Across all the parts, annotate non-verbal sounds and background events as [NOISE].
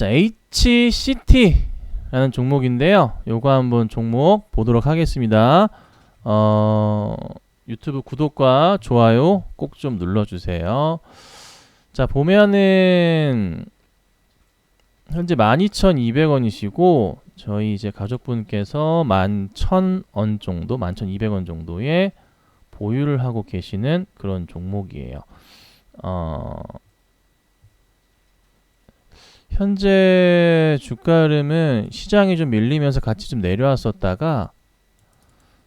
자, HCT라는 종목인데요. 요거 한번 종목 보도록 하겠습니다. 어, 유튜브 구독과 좋아요 꼭 좀 눌러주세요. 자, 보면은 현재 12,200원이시고 저희 이제 가족분께서 11,000원 정도, 11,200원 정도의 보유를 하고 계시는 그런 종목이에요. 어, 현재 주가 흐름은 시장이 좀 밀리면서 같이 좀 내려왔었다가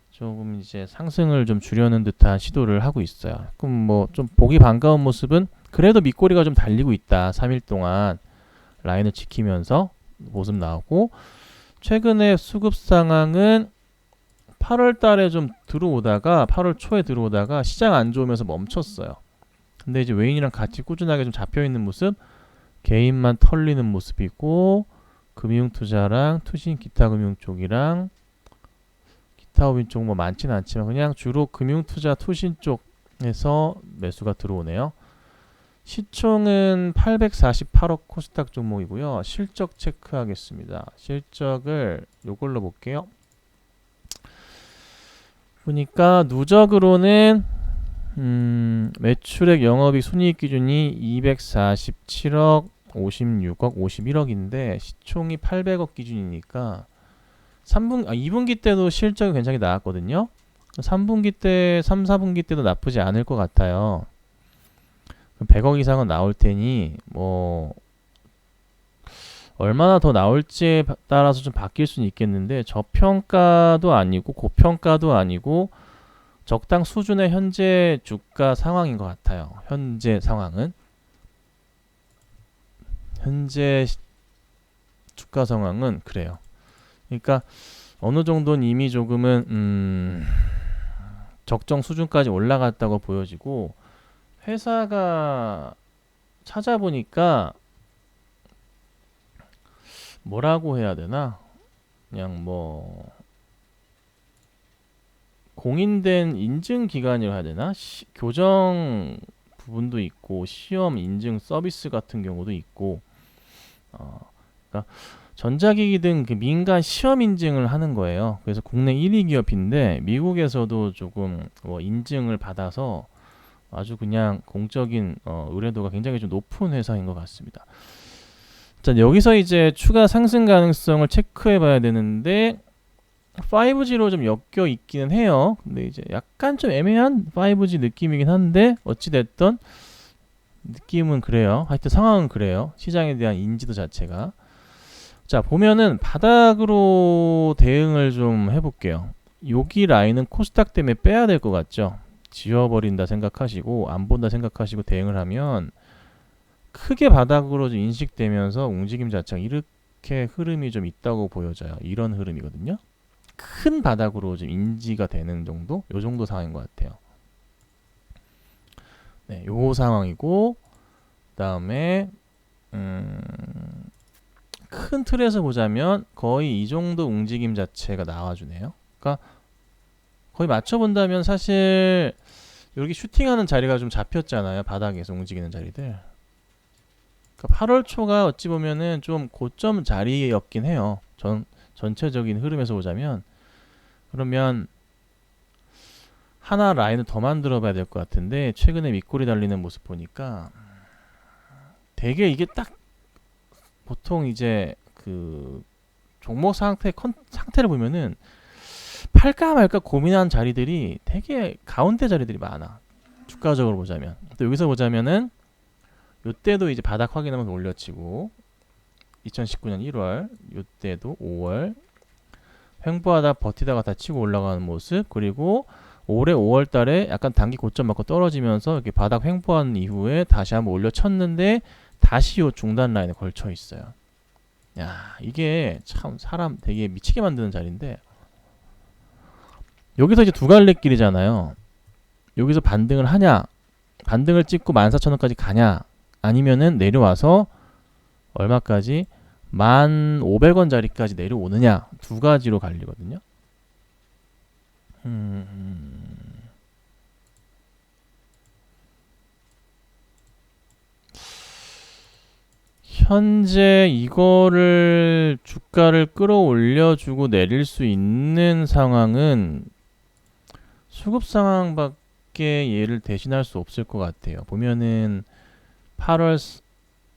조금 이제 상승을 좀 주려는 듯한 시도를 하고 있어요. 그럼 뭐 좀 보기 반가운 모습은 그래도 밑꼬리가 좀 달리고 있다. 3일 동안 라인을 지키면서 모습 나오고 최근에 수급 상황은 8월 달에 좀 들어오다가 8월 초에 들어오다가 시장 안 좋으면서 멈췄어요. 근데 이제 외인이랑 같이 꾸준하게 좀 잡혀 있는 모습, 개인만 털리는 모습이고 금융 투자랑 투신 기타 금융 쪽이랑 기타 법인 쪽 뭐 많지는 않지만 그냥 주로 금융 투자 투신 쪽에서 매수가 들어오네요. 시총은 848억 코스닥 종목이고요. 실적 체크하겠습니다. 실적을 요걸로 볼게요. 보니까 누적으로는 음, 매출액 영업이익 순이익 기준이 247억, 56억, 51억인데 시총이 800억 기준이니까 3분 아 2분기 때도 실적이 굉장히 나왔거든요. 3분기 때, 3, 4분기 때도 나쁘지 않을 것 같아요. 100억 이상은 나올 테니 뭐 얼마나 더 나올지에 따라서 좀 바뀔 수는 있겠는데 저평가도 아니고 고평가도 아니고 적당 수준의 현재 주가 상황인 것 같아요. 현재 상황은 현재 주가 상황은 그래요. 그러니까 어느 정도는 이미 조금은 음 적정 수준까지 올라갔다고 보여지고 회사가 찾아보니까 뭐라고 해야 되나? 그냥 뭐 공인된 인증 기관이라 해야 되나? 시, 교정 부분도 있고 시험 인증 서비스 같은 경우도 있고 어, 그러니까 전자기기 등 그 민간 시험 인증을 하는 거예요. 그래서 국내 1위 기업인데 미국에서도 조금 뭐 인증을 받아서 아주 그냥 공적인 어, 의뢰도가 굉장히 좀 높은 회사인 것 같습니다. 자 여기서 이제 추가 상승 가능성을 체크해 봐야 되는데 5G로 좀 엮여 있기는 해요. 근데 이제 약간 좀 애매한 5G 느낌이긴 한데 어찌 됐던 느낌은 그래요. 하여튼 상황은 그래요. 시장에 대한 인지도 자체가 자 보면은 바닥으로 대응을 좀 해볼게요. 여기 라인은 코스닥 때문에 빼야 될 것 같죠. 지워버린다 생각하시고 안 본다 생각하시고 대응을 하면 크게 바닥으로 좀 인식되면서 움직임 자체가 이렇게 흐름이 좀 있다고 보여져요. 이런 흐름이거든요. 큰 바닥으로 좀 인지가 되는 정도? 요 정도 상황인 것 같아요. 네, 요 상황이고 그다음에 음, 큰 틀에서 보자면 거의 이 정도 움직임 자체가 나와주네요. 그러니까 거의 맞춰본다면 사실 여기 슈팅하는 자리가 좀 잡혔잖아요. 바닥에서 움직이는 자리들. 그러니까 8월 초가 어찌 보면은 좀 고점 자리였긴 해요. 전 전체적인 흐름에서 보자면 그러면 하나 라인을 더 만들어 봐야 될 것 같은데 최근에 밑골이 달리는 모습 보니까 되게 이게 딱 보통 이제 그 종목 상태 컨, 상태를 보면은 팔까 말까 고민한 자리들이 되게 가운데 자리들이 많아. 주가적으로 보자면. 또 여기서 보자면은 요때도 이제 바닥 확인하면서 올려치고 2019년 1월 요때도 5월 횡보하다 버티다가 다 치고 올라가는 모습 그리고 올해 5월 달에 약간 단기 고점 맞고 떨어지면서 이렇게 바닥 횡보한 이후에 다시 한번 올려 쳤는데 다시 요 중단 라인에 걸쳐 있어요. 야, 이게 참 사람 되게 미치게 만드는 자리인데 여기서 이제 두 갈래 길이잖아요. 여기서 반등을 하냐, 반등을 찍고 14,000원까지 가냐, 아니면은 내려와서 얼마까지 1,500원짜리까지 내려오느냐 두 가지로 갈리거든요. 음, 현재 이거를 주가를 끌어올려주고 내릴 수 있는 상황은 수급 상황밖에 얘를 대신할 수 없을 것 같아요. 보면은 8월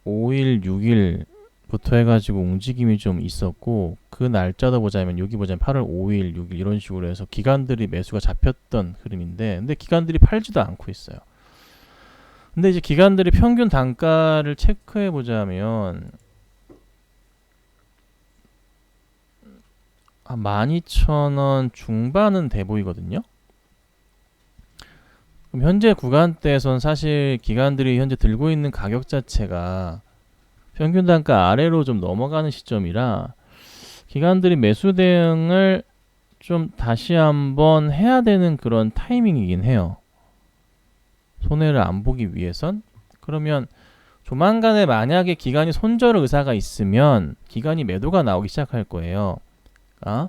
5일, 6일 부터 해가지고 움직임이 좀 있었고 그 날짜도 보자면 여기 보자면 8월 5일, 6일 이런 식으로 해서 기관들이 매수가 잡혔던 흐름인데 근데 기관들이 팔지도 않고 있어요. 근데 이제 기관들이 평균 단가를 체크해 보자면 한 12,000원 중반은 돼 보이거든요. 그럼 현재 구간대에선 사실 기관들이 현재 들고 있는 가격 자체가 평균 단가 아래로 좀 넘어가는 시점이라 기관들이 매수 대응을 좀 다시 한번 해야 되는 그런 타이밍이긴 해요. 손해를 안 보기 위해선 그러면 조만간에 만약에 기관이 손절 의사가 있으면 기관이 매도가 나오기 시작할 거예요. 아,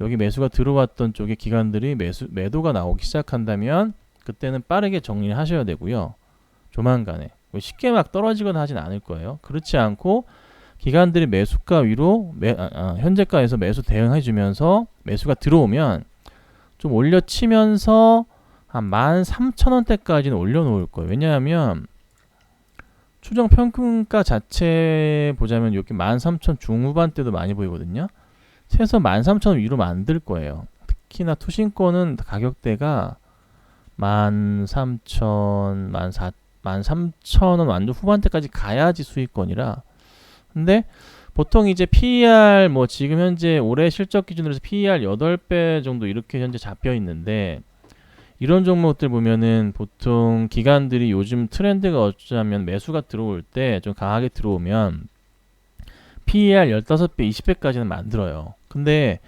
여기 매수가 들어왔던 쪽에 기관들이 매수 매도가 나오기 시작한다면 그때는 빠르게 정리를 하셔야 되고요. 조만간에 쉽게 막 떨어지거나 하진 않을 거예요. 그렇지 않고 기관들이 매수가 위로 매, 아, 아, 현재가에서 매수 대응해 주면서 매수가 들어오면 좀 올려치면서 한 13,000원대까지는 올려놓을 거예요. 왜냐하면 추정 평균가 자체 보자면 여기 13,000 중후반대도 많이 보이거든요. 최소 13,000원 위로 만들 거예요. 특히나 투신권은 가격대가 13,000, 14,000, 13,000원 완전 후반대까지 가야지 수익권이라. 근데 보통 이제 PER 뭐 지금 현재 올해 실적 기준으로 해서 PER 8배 정도 이렇게 현재 잡혀 있는데 이런 종목들 보면은 보통 기관들이 요즘 트렌드가 어쩌면 매수가 들어올 때 좀 강하게 들어오면 PER 15배, 20배까지는 만들어요. 근데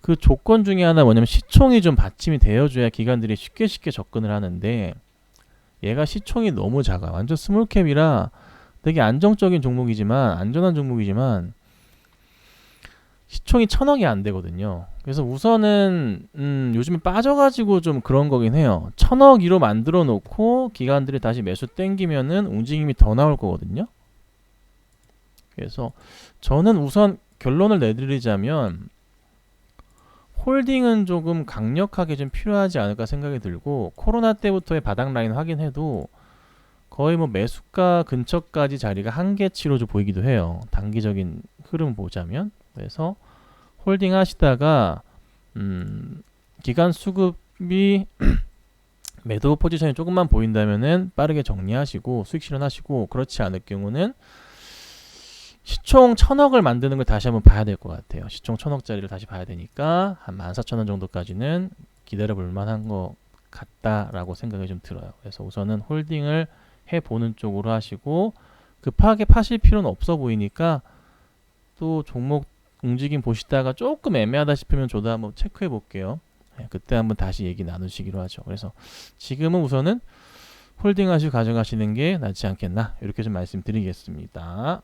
그 조건 중에 하나 뭐냐면 시총이 좀 받침이 되어줘야 기관들이 쉽게 쉽게 접근을 하는데 얘가 시총이 너무 작아. 완전 스몰캡이라 되게 안정적인 종목이지만 안전한 종목이지만 시총이 천억이 안 되거든요. 그래서 우선은 음, 요즘에 빠져가지고 좀 그런 거긴 해요. 천억 이로 만들어 놓고 기관들이 다시 매수 땡기면은 움직임이 더 나올 거거든요. 그래서 저는 우선 결론을 내드리자면 홀딩은 조금 강력하게 좀 필요하지 않을까 생각이 들고 코로나 때부터의 바닥 라인 확인해도 거의 뭐 매수가 근처까지 자리가 한계치로 좀 보이기도 해요. 단기적인 흐름 보자면 그래서 홀딩 하시다가 음, 기간 수급이 [CLEARS THROAT] 매도 포지션이 조금만 보인다면은 빠르게 정리하시고 수익 실현하시고 그렇지 않을 경우는 시총 천억을 만드는 걸 다시 한번 봐야 될 것 같아요. 시총 천억짜리를 다시 봐야 되니까 한 14,000원 정도까지는 기다려 볼 만한 것 같다라고 생각이 좀 들어요. 그래서 우선은 홀딩을 해 보는 쪽으로 하시고 급하게 파실 필요는 없어 보이니까 또 종목 움직임 보시다가 조금 애매하다 싶으면 저도 한번 체크해 볼게요. 네, 그때 한번 다시 얘기 나누시기로 하죠. 그래서 지금은 우선은 홀딩하시고 가져가시는 게 낫지 않겠나 이렇게 좀 말씀드리겠습니다.